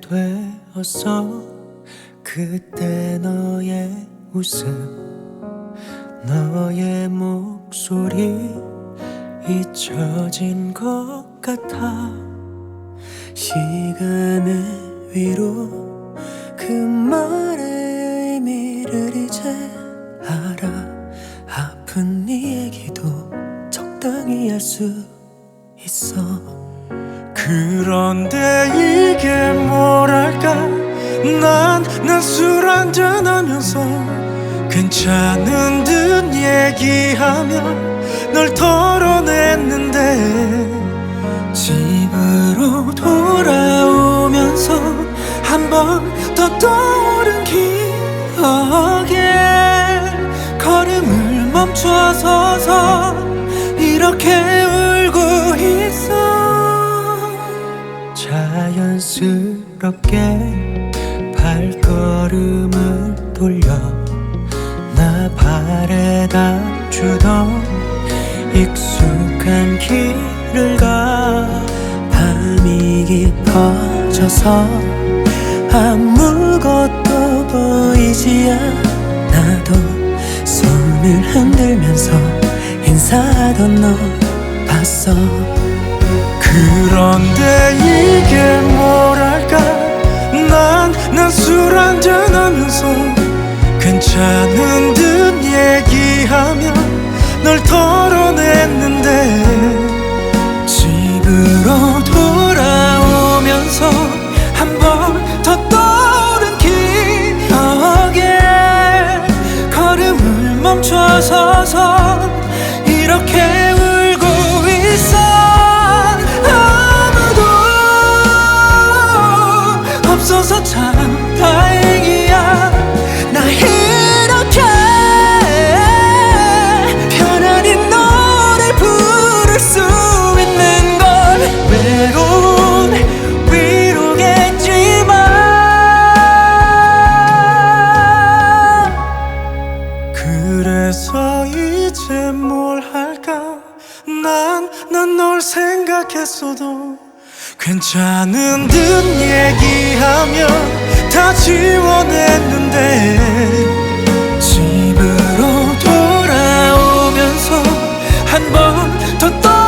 오래되었어 그때 너의 웃음 너의 목소리 잊혀진 것 같아. 시간의 위로 그 말의 의미를 이제 알아. 아픈 네 얘기도 적당히 할 수 있어 그런데 이게 뭐랄까? 난 난 술 한잔 하면서 괜찮은 듯 얘기하며 널 털어냈는데 집으로 돌아오면서 한 번 더 떠오른 기억에 걸음을 멈춰서서 이렇게 울고 있어 자연스럽게 발걸음을 돌려 나 바래다 주던 익숙한 길을 가. 밤이 깊어져서 아무것도 보이지 않아도 손을 흔들면서 인사하던 너 봤어 그런데 이게 뭐랄까? 난 난 술 한잔 하면서 괜찮은 듯 얘기하며 널 털어냈는데 집으로 돌아오면서 한 번 더 떠오른 기억에 걸음을 멈춰서서 이렇게 없어서 참 다행이야. 나 이렇게 편안히 너를 부를 수 있는 건 외로운 위로겠지만. 그래서 이제 뭘 할까? 난 난 널 생각했어도 괜찮은 듯 얘기하며 다 지워냈는데 집으로 돌아오면서 한 번 더 떠.